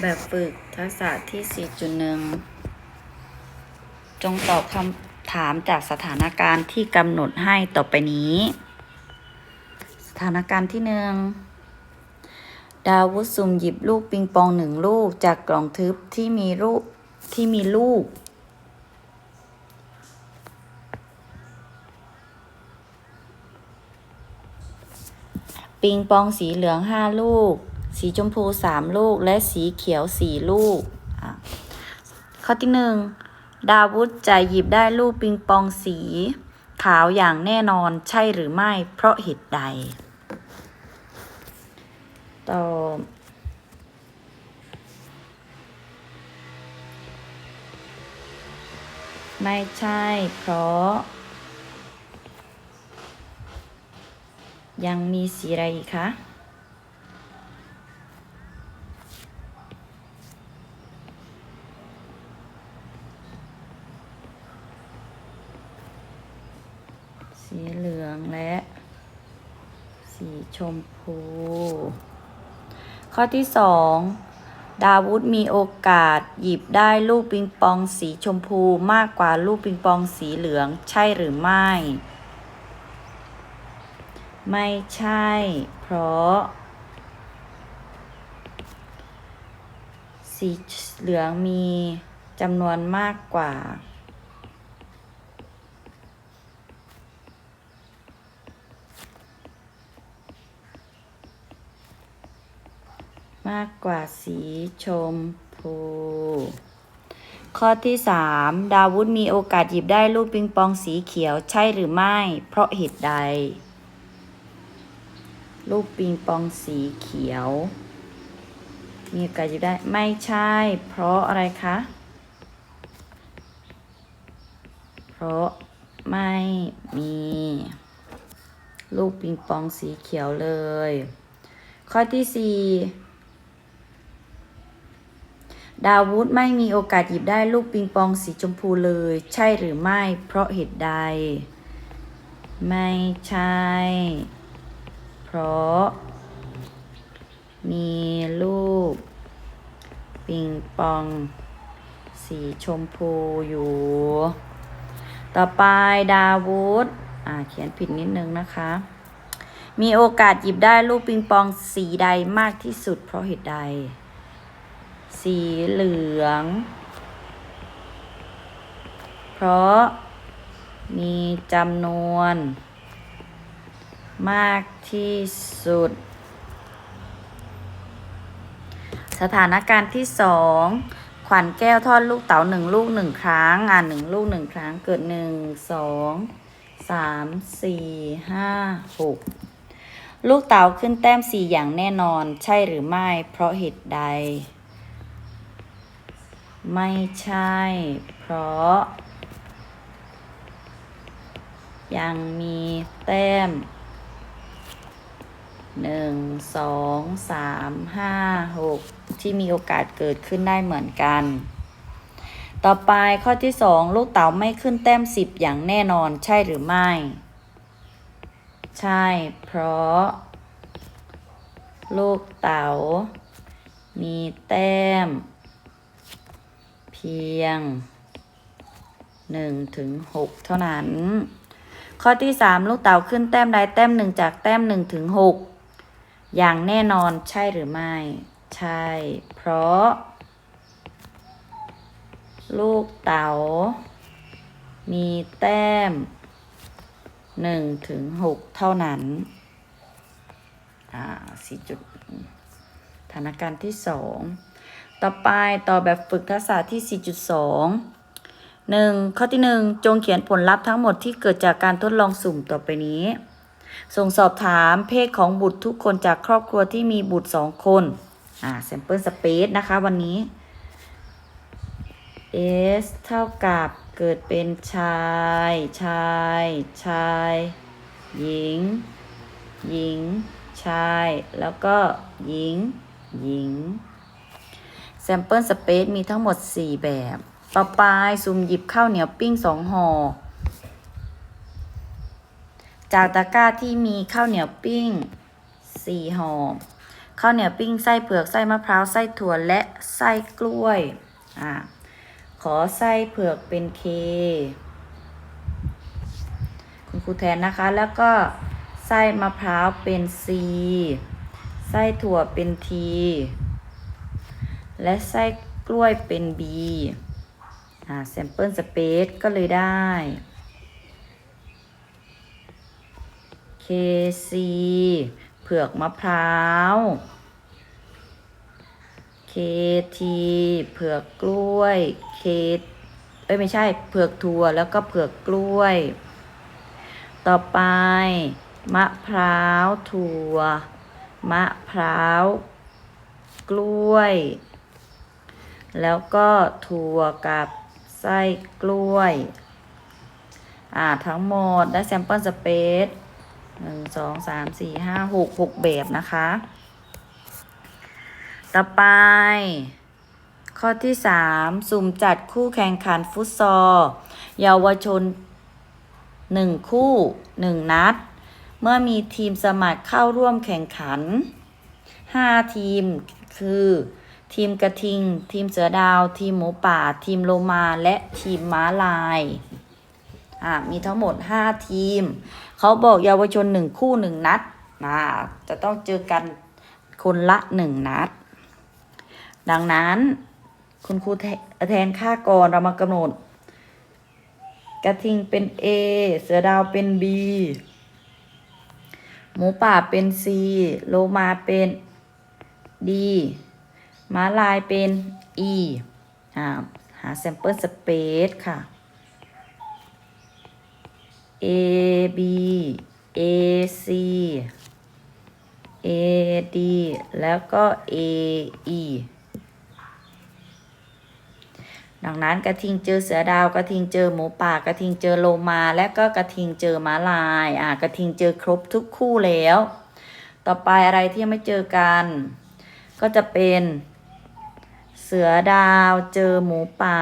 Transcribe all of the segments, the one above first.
แบบฝึกทักษะที่ 4.1 จงตอบคำถามจากสถานการณ์ที่กำหนดให้ต่อไปนี้ สถานการณ์ที่หนึ่งดาวุธสุ่มหยิบลูกปิงปองหนึ่งลูกจากกล่องทึบที่มีรูปที่มีลูก ปิงปองสีเหลืองห้าลูก สีชมพูสามลูก และสีเขียวสี่ลูกอะข้อที่หนึ่งดาวุธจะหยิบได้ลูกปิงปองสี ขาวอย่างแน่นอนใช่หรือไม่ เพราะเหตุใดตอบไม่ใช่เพราะ ยังมีสีอะไรอีกคะ สีเหลืองและ สีชมพู ข้อที่สองดาวุธมีโอกาสหยิบได้ลูกปิงปองสีชมพูมากกว่าลูกปิงปองสีเหลืองใช่หรือไม่ ไม่ใช่ เพราะ สีเหลืองมีจำนวนมากกว่า มากกว่าสีชมพู ข้อที่สามดาวุธมีโอกาสหยิบได้ลูกปิงปองสีเขียวใช่หรือไม่ เพราะเหตุใด ลูกปิงปองสีเขียว มีโอกาสหยิบได้ไม่ใช่ เพราะอะไรคะ เพราะไม่มี ลูกปิงปองสีเขียวเลย ข้อที่สี่ ดาวุธไม่มีโอกาสหยิบได้ลูกปิงปองสีชมพูเลย ใช่หรือไม่ เพราะเหตุใด ไม่ใช่ เพราะ มีลูก ปิงปอง สีชมพูอยู่ ต่อไปดาวุธอ่าเขียนผิดนิดนึงนะคะ มีโอกาสหยิบได้ลูกปิงปองสีใดมากที่สุดเพราะเหตุใด สีเหลือง เพราะมีจำนวน มากที่สุด สถานการณ์ที่สองขวัญแก้วทอดลูกเต๋าหนึ่งลูกหนึ่งครั้ง อ่านหนึ่งลูกหนึ่งครั้งเกิดหนึ่งสองสามสี่ห้าหกลูกเต๋าขึ้นแต้มสี่อย่างแน่นอนใช่หรือไม่เพราะเหตุใด ไม่ใช่ เพราะ ยังมีแต้มหนึ่งสองสามห้าหกที่มีโอกาสเกิดขึ้นได้เหมือนกัน ต่อไปข้อที่สองลูกเต๋าไม่ขึ้นแต้มสิบอย่างแน่นอนใช่หรือไม่ ใช่ เพราะ ลูกเต๋ามีแต้ม พียงหนึ่งถึงหกเท่านั้น ข้อที่สามลูกเต๋าขึ้นแต้มใดแต้มหนึ่งจากแต้มหนึ่งถึงหกอย่างแน่นอนใช่หรือไม่ ใช่ เพราะ ลูกเต๋ามีแต้มหนึ่งถึงหกเท่านั้น อ่าสี่จุดสถานการณ์ที่สอง ต่อไปต่อแบบฝึกทักษะที่ 4.2 1. ข้อที่ 1 จงเขียนผลลัพธ์ทั้งหมดที่เกิดจากการทดลองสุ่มต่อไปนี้ ส่งสอบถามเพศของบุตรทุกคนจากครอบครัวที่มีบุตรสองคน อ่า sample space นะคะวันนี้ S เท่ากับเกิดเป็นชาย ชาย ชาย หญิง หญิง ชาย แล้วก็หญิง หญิง Sample Space มีทั้งหมด 4 แบบต่อไปซุ่มหยิบข้าวเหนียวปิ้งสองห่อ จากตะกร้าที่มีข้าวเหนียวปิ้ง 4ห่อ ข้าวเหนียวปิ้งไส้เผือกไส้มะพร้าวไส้ถั่วและไส้กล้วย อ่า ขอไส้เผือกเป็นเค คุณครูแทนนะคะ แล้วก็ไส้มะพร้าวเป็น C ไส้ถั่วเป็น T และไส้กล้วยเป็น B อ่า sample space ก็เลยได้ KC เผือกมะพร้าว KT เผือกกล้วย K เอ้ยไม่ใช่ เผือกถั่วแล้วก็เผือกกล้วย ต่อไป มะพร้าวถั่ว มะพร้าว กล้วย แล้วก็ถั่วกับไส้กล้วย อ่า ทั้งหมดได้ sample space หนึ่งสองสามสี่ห้าหกหกแบบนะคะ ต่อไป ข้อที่สามสุ่มจัดคู่แข่งขันฟุตซอลเยาวชนหนึ่งคู่หนึ่งนัด เมื่อมีทีมสมัครเข้าร่วมแข่งขันห้าทีมคือ ทีมกระทิง ทีมเสือดาว ทีมหมูป่า ทีมโลมาและทีมม้าลายอ่ามีทั้งหมด 5 ทีม เขาบอกเยาวชนหนึ่งคู่หนึ่งนัดอ่าจะต้องเจอกันคนละหนึ่งนัด ดังนั้นคุณครูแทนค่าก่อนเรามากำหนด กระทิงเป็น A เสือดาวเป็น B หมูป่าเป็น C โลมาเป็น D ม้าลายเป็น E อ่าหา sample space ค่ะ A B A C A D แล้วก็ A E ดังนั้นกระทิงเจอเสือดาว กระทิงเจอหมูป่ากระทิงเจอโลมา และก็กระทิงเจอม้าลาย อ่ากระทิงเจอครบทุกคู่แล้ว ต่อไปอะไรที่ไม่เจอกัน ก็จะเป็น เสือดาวเจอหมูป่า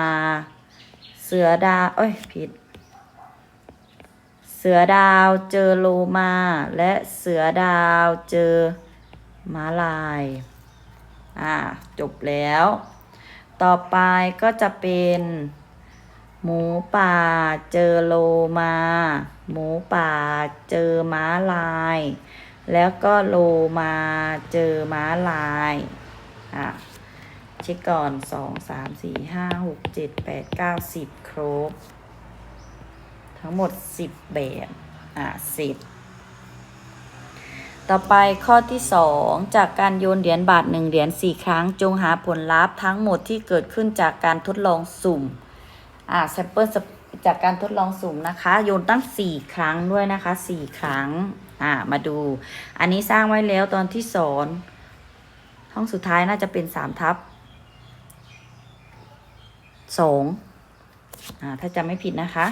เสือดาวเอ้ยผิด เสือดาวเจอโลมา และเสือดาวเจอม้าลาย อ่า จบแล้ว ต่อไปก็จะเป็น หมูป่าเจอโลมา หมูป่าเจอม้าลาย แล้วก็โลมาเจอม้าลาย เช็คก่อนสองสามสี่ห้าหกเจ็ดแปดเก้าสิบครบ ทั้งหมดสิบแบบ อะสิบต่อไปข้อที่สองจากการโยนเหรียญบาทหนึ่งเหรียญสี่ครั้ง จงหาผลลัพธ์ทั้งหมดที่เกิดขึ้นจากการทดลองสุ่ม อ่าแซมเปิลจากการทดลองสุ่มนะคะ โยนตั้งสี่ครั้งด้วยนะคะสี่ครั้ง อ่ามาดู อันนี้สร้างไว้แล้วตอนที่สอนห้องสุดท้ายน่าจะเป็นสามทับ สองอ่าถ้าจำไม่ผิดนะคะ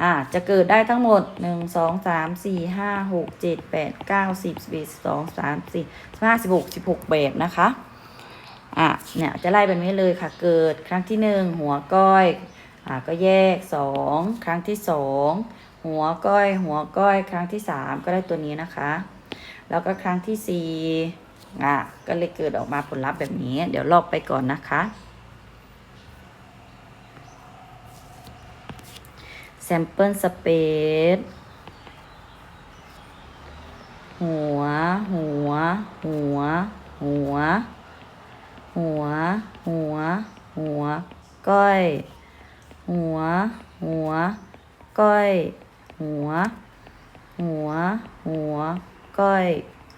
อ่าจะเกิดได้ทั้งหมดหนึ่งสองสามสี่ห้าหกเจ็ดแปดเก้าสิบสิบเอ็ดสองสามสี่ห้าสิบหกสิบหกแบบนะคะอะเนี่ยจะไล่แบบนี้เลยค่ะเกิดครั้งที่หนึ่งหัวก้อยอ่าก็แยกสองครั้งที่สองหัวก้อยหัวก้อยครั้งที่สามก็ได้ตัวนี้นะคะ แล้วก็ครั้งที่สี่อะก็เลยเกิดออกมาผลลัพธ์แบบนี้ เดี๋ยวลอกไปก่อนนะคะ sample space หัว หัว หัว หัว หัว หัว หัว ก้อย หัว หัว ก้อย หัว หัว หัว ก้อย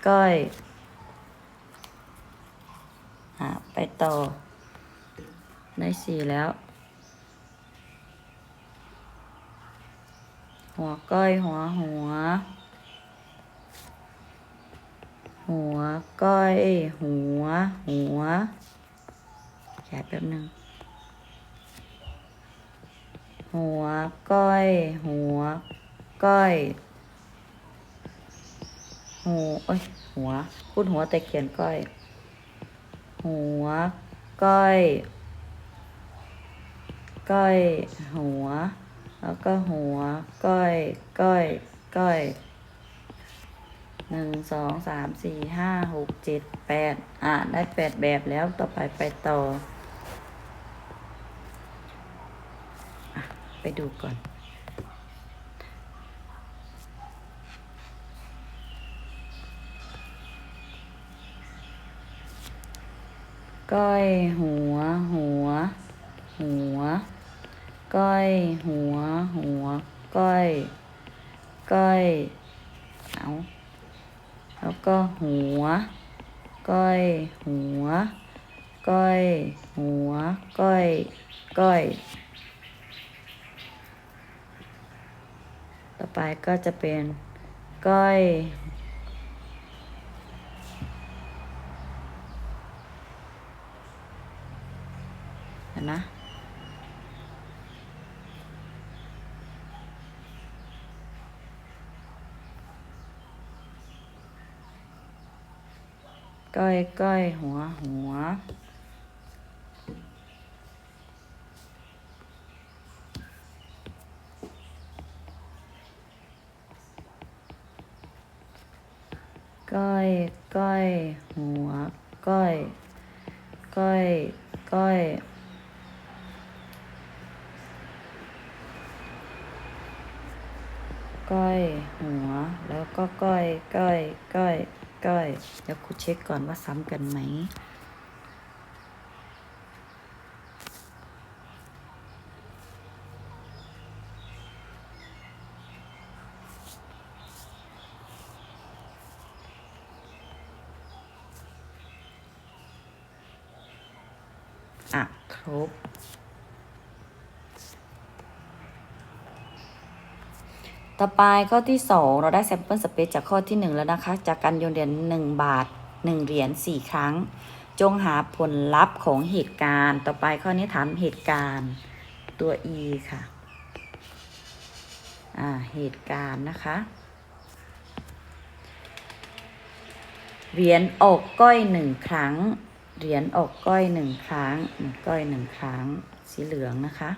ก้อยอะไปต่อ ได้สี่แล้ว หัวก้อยหัวหัว หัวก้อย หัว หัวแค่แป๊บหนึ่งหัวก้อย หัว ก้อยหัวเอ้ยหัว พูดหัวแต่เขียนก้อย หัว ก้อย ก้อย หัว แล้วก็หัว ก้อย ก้อย ก้อยหนึ่งสองสามสี่ห้าหกเจ็ดแปดอะได้แปดแบบแล้วต่อไปไปต่ออไปดูก่อน ก้อยหัวหัว หัว ก้อยหัว หัว ก้อย ก้อยเอาแล้วก็หัว ก้อย หัว ก้อย หัว ก้อย ก้อย ต่อไปก็จะเป็น ก้อย เห็นนะ ก้อยก้อยหัวหัว ก้อยก้อยหัว ก้อย ก้อยก้อยก้อยหัว แล้วก็ก้อยก้อยก้อย ก้อยเดี๋ยวครูเช็คก่อนว่าซ้ำกันไหมอะครบ ต่อไปข้อที่ 2 เราได้แซมเปิลสเปซจากข้อที่ 1 แล้วนะคะ จากการโยนเหรียญ1บาท 1 เหรียญ4 ครั้ง จงหาผลลัพธ์ของเหตุการณ์ ต่อไปข้อนี้ถามเหตุการณ์ตัว e ค่ะ อ่า เหตุการณ์นะคะ เหรียญออกก้อยหนึ่งครั้ง เหรียญออกก้อยหนึ่งครั้งก้อยหนึ่งครั้ง สีเหลืองนะคะ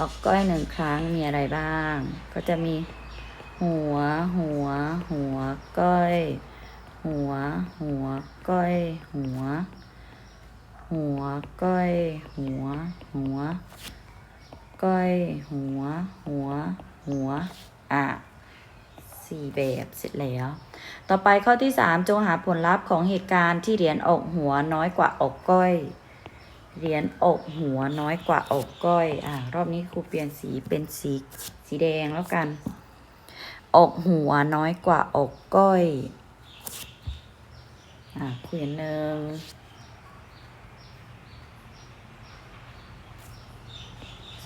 ออกก้อยหนึ่งครั้งมีอะไรบ้าง ก็จะมี หัว หัว หัว ก้อย หัว หัว ก้อย หัว หัว ก้อย หัว หัว ก้อย หัว หัว หัว อะสี่แบบเสร็จแล้ว ต่อไปข้อที่สามจงหาผลลัพธ์ของเหตุการณ์ที่เหรียญอกหัวน้อยกว่าออกก้อย เหรียญอกหัวน้อยกว่าอกก้อย อ่ารอบนี้ครูเปลี่ยนสีเป็นสีสีแดงแล้วกัน อกหัวน้อยกว่าอกก้อย อ่าครูเห็นหนึ่ง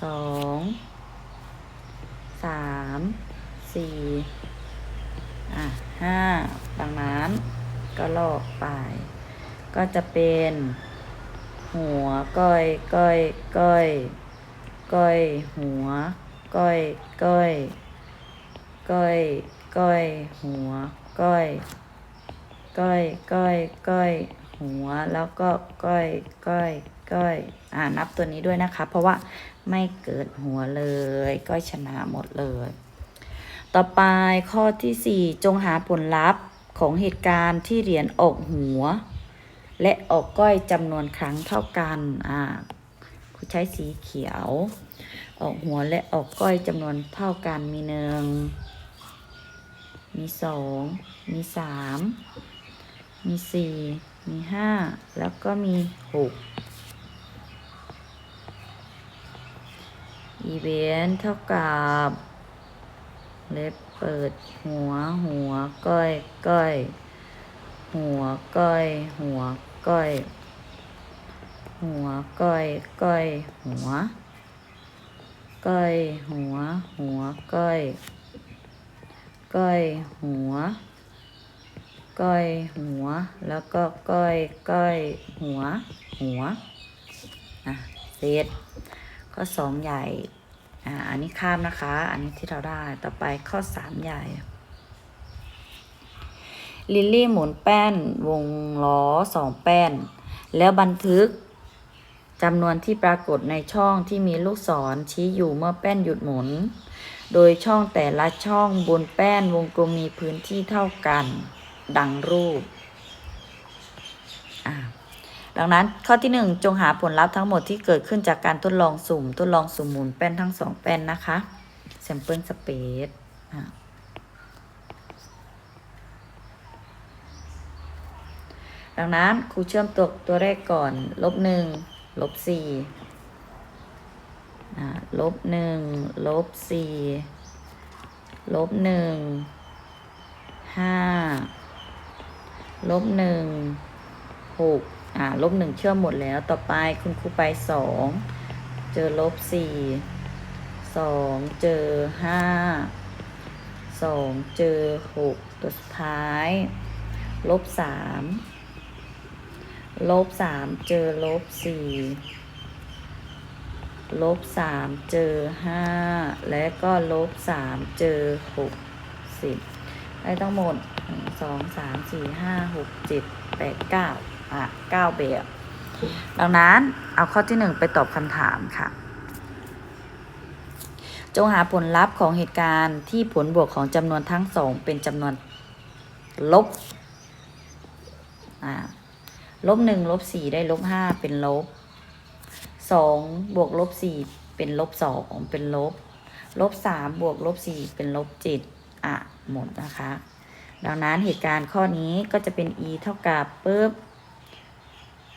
สองสามสี่อะห้าดังนั้นก็ลอกไป ก็จะเป็น หัว ก้อยก้อยก้อยก้อยหัว ก้อยก้อยก้อยก้อยหัว ก้อยก้อยก้อยก้อยหัวแล้วก็ก้อยก้อยก้อยอ่านับตัวนี้ด้วยนะคะ เพราะว่าไม่เกิดหัวเลย ก้อยชนะหมดเลย ต่อไปข้อที่สี่จงหาผลลัพธ์ของเหตุการณ์ที่เหรียญอกหัว และออกก้อยจำนวนครั้งเท่ากันอ่าครูใช้สีเขียว ออกหัวและออกก้อยจำนวนเท่ากันมีหนึ่งมีสองมีสามมีสี่มีห้าแล้วก็มีหกอีเวนเท่ากับเล็บเปิดหัวหัวก้อยก้อยหัวก้อยหัว ก้อย หัว ก้อย ก้อย หัว ก้อย หัว หัว ก้อย ก้อย หัว ก้อย หัว แล้วก็ก้อย ก้อย หัว หัว อะ เสร็จ ข้อสองใหญ่ อ่า อันนี้ข้ามนะคะ อันนี้ที่เราได้ ต่อไปข้อสามใหญ่ ลิลลี่หมุนแป้น วงล้อสองแป้น แล้วบันทึกจำนวนที่ปรากฏในช่องที่มีลูกศรชี้อยู่เมื่อแป้นหยุดหมุน โดยช่องแต่ละช่องบนแป้นวงกลมมีพื้นที่เท่ากัน ดังรูป ดังนั้นข้อที่ 1 จงหาผลลัพธ์ทั้งหมดที่เกิดขึ้นจากการทดลองสุ่ม ทดลองสุ่มหมุนแป้นทั้งสองแป้นนะคะ sample space อ่า ดังนั้นครูเชื่อมตัวตัวแรกก่อน ลบหนึ่งลบสี่อ่าลบหนึ่งลบสี่ลบหนึ่งห้าลบหนึ่งหกอ่าลบหนึ่งเชื่อมหมดแล้วต่อไปคุณครูไปสองเจอลบสี่สองเจอห้าสองเจอหกตัวสุดท้าย ลบสาม ลบสามเจอลบสี่ลบสามเจอห้าและก็ลบสามเจอหกสิบได้ทั้งหมดหนึ่งสองสามสี่ห้าหกเจ็ดแปดเก้าอะเก้าแบบดังนั้นเอาข้อที่หนึ่งไปตอบคำถามค่ะ จงหาผลลัพธ์ของเหตุการณ์ที่ผลบวกของจำนวนทั้งสองเป็นจำนวนลบอ่า ลบหนึ่งลบสี่ได้ลบห้าเป็นลบสองบวกลบสี่เป็นลบสองเป็นลบ ลบสามบวกลบสี่เป็นลบเจ็ดอะหมดนะคะ ดังนั้นเหตุการณ์ข้อนี้ก็จะเป็น e เท่ากับปุ๊บ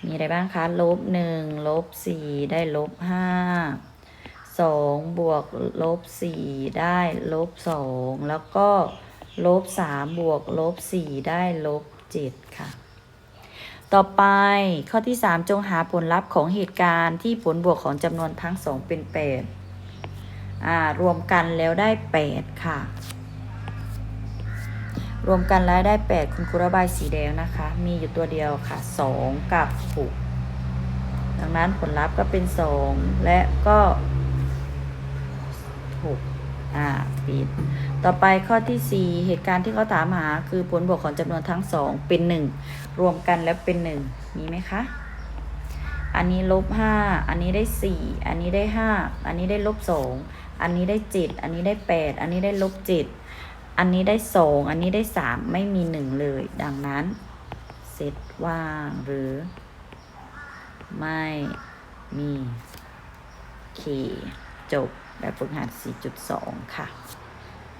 มีอะไรบ้างคะลบหนึ่งลบสี่ได้ลบห้าสองบวกลบสี่ได้ลบสองแล้วก็ลบสามบวกลบสี่ได้ลบเจ็ดค่ะ ต่อไปข้อที่ 3 จงหาผลลัพธ์ของเหตุการณ์ที่ผลบวกของจำนวนทั้งสองเป็น 8 อ่า รวมกันแล้วได้ 8 ค่ะ รวมกันแล้วได้ 8 คุณครูระบายสีแดงนะคะ มีอยู่ตัวเดียวค่ะ 2 กับ 6 ดังนั้นผลลัพธ์ก็เป็น 2 และก็ 6 อ่าปิด ต่อไปข้อที่ 4 เหตุการณ์ที่เขาถามหาคือผลบวกของจำนวนทั้งสองเป็น 1 รวมกันแล้วเป็น 1 มีไหมคะ อันนี้ลบ5อันนี้ได้ 4 อันนี้ได้ 5 อันนี้ได้ลบ2อันนี้ได้ 7 อันนี้ได้ 8 อันนี้ได้ลบ7อันนี้ได้ 2 อันนี้ได้ 3 ไม่มี 1 เลย ดังนั้นเซตว่างหรือ ไม่มีโอเคจบ แบบฝึกหัด 4.2 ค่ะ